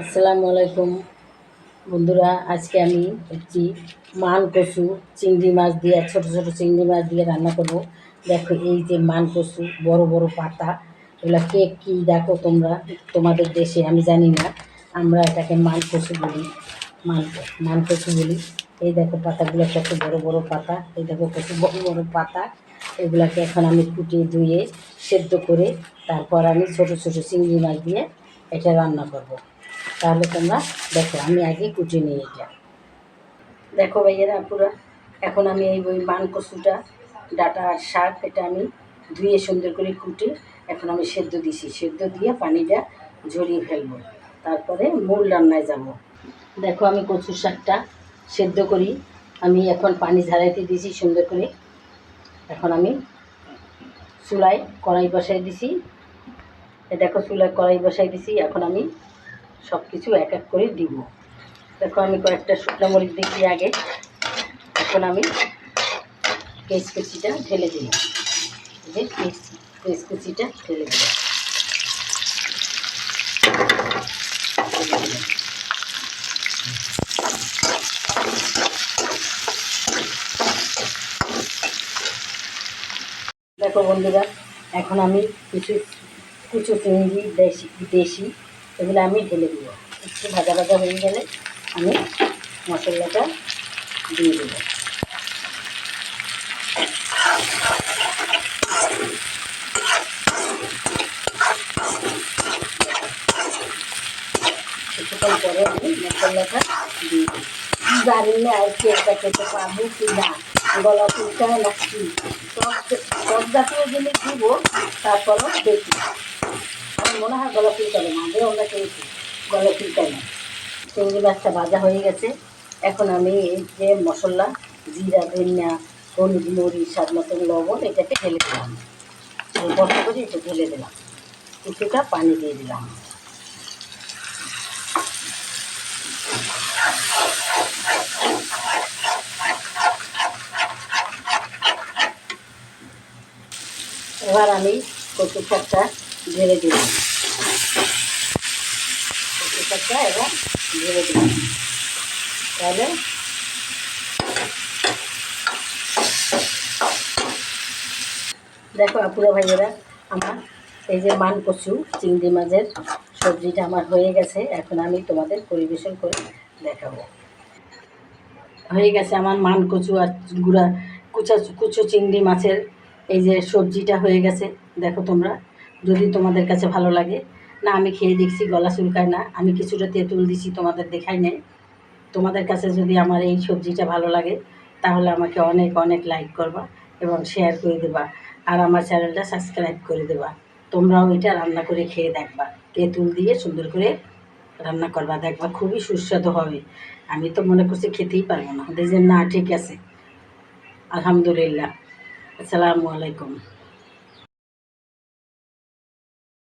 আসসালামু আলাইকুম। বন্ধুরা, আজকে আমি একটি মান কচু চিংড়ি মাছ দিয়ে, ছোট ছোট চিংড়ি মাছ দিয়ে রান্না করব। দেখো, এই যে মান কচু, বড় বড় পাতা, এগুলো কে কী দেখো তোমরা, তোমাদের দেশে, আমি জানি না। আমরা এটাকে মান কচু বলি, মান মান কচু বলি। এই দেখো, পাতাগুলো কত বড় বড় পাতা, এই দেখো কত বড় বড় পাতা। এগুলাকে এখন আমি কুটিয়ে ধুয়ে, সেদ্ধ করে, তারপর আমি ছোট ছোট চিংড়ি মাছ দিয়ে এটা রান্না করব। তাহলে তোমরা দেখো, আমি আগে কুটি নিয়ে এটা দেখো ভাইয়েরা পুরো, এখন আমি এই ওই মান কচুটা, ডাটা আর শাক এটা আমি ধুয়ে সুন্দর করে কুটে এখন আমি সেদ্ধ দিছি। সেদ্ধ দিয়ে পানিটা ঝরিয়ে ফেলব। তারপরে মূল রান্নায় যাব। দেখো আমি কচুর শাকটা সেদ্ধ করি। আমি এখন পানি ঝাড়াইতে দিয়েছি সুন্দর করে। এখন আমি চুলায় কড়াই বসাই দিছি। দেখো চুলায় কড়াই বসাই দিছি। এখন আমি সব কিছু এক এক করে দিব। দেখো আমি কয়েকটা শুকনো মরিচ দিচ্ছি আগে। এখন আমি পেঁচকুচিটা ঢেলে দিলাম যে দিলাম ঢেলে দিলাম। দেখো বন্ধুরা, এখন আমি কিছু কুচু চিংড়ি দেশি দেশি এগুলো আমি ঢেলে দিব। একটু ভাজা ভাজা হয়ে গেলে আমি মশলাটা দিয়ে দেবো। কিছুক্ষণ পরে আমি মশলাটা দিয়ে দিই জানি আর কি একটা খেতে পারব কি না, গলা না কি, সব সব জাতীয় জিনিস দিব, তারপরও দেখি। আমার মনে হয় গলা চুলকাবে না আগেও আমরা খেয়েছি গলা চুলকায় না চিংড়ি মাছটা ভাজা হয়ে গেছে। এখন আমি এই যে মশলা, জিরা, ধনিয়া, হলুদ, মরিচ, স্বাদ মতন লবণ, এটাকে ঢেলে দিলাম। বন্ধ করে, এটা ঢেলে দিলাম। কিছুটা পানি দিয়ে দিলাম। এবার আমি কচু শাকটা ঢেলে দিলাম। শাকটা এবার ঢেলে দিলাম তাহলে? দেখো আপুরা ভাইয়েরা, আমার এই যে মান কচু, চিংড়ি মাছের সবজিটা আমার হয়ে গেছে। এখন আমি তোমাদের পরিবেশন করে দেখাবো। হয়ে গেছে আমার মান কচু আর গুঁড়া, কুচা, কুচু চিংড়ি মাছের এই যে সবজিটা হয়ে গেছে। দেখো তোমরা, যদি তোমাদের কাছে ভালো লাগে না, আমি খেয়ে দেখছি, গলা চুলকায় না। আমি কিছুটা তেঁতুল দিছি, তোমাদের দেখাই নেই। তোমাদের কাছে যদি আমার এই সবজিটা ভালো লাগে, তাহলে আমাকে অনেক অনেক লাইক করবা এবং শেয়ার করে দেবা। আর আমার চ্যানেলটা সাবস্ক্রাইব করে দেবা। তোমরাও এটা রান্না করে খেয়ে দেখবা। তেঁতুল দিয়ে সুন্দর করে রান্না করবা, দেখবা খুবই সুস্বাদু হবে। আমি তো মনে করছি খেতেই পারব না। দেখছি না, ঠিক আছে। আলহামদুলিল্লাহ। আসসালামু আলাইকুম।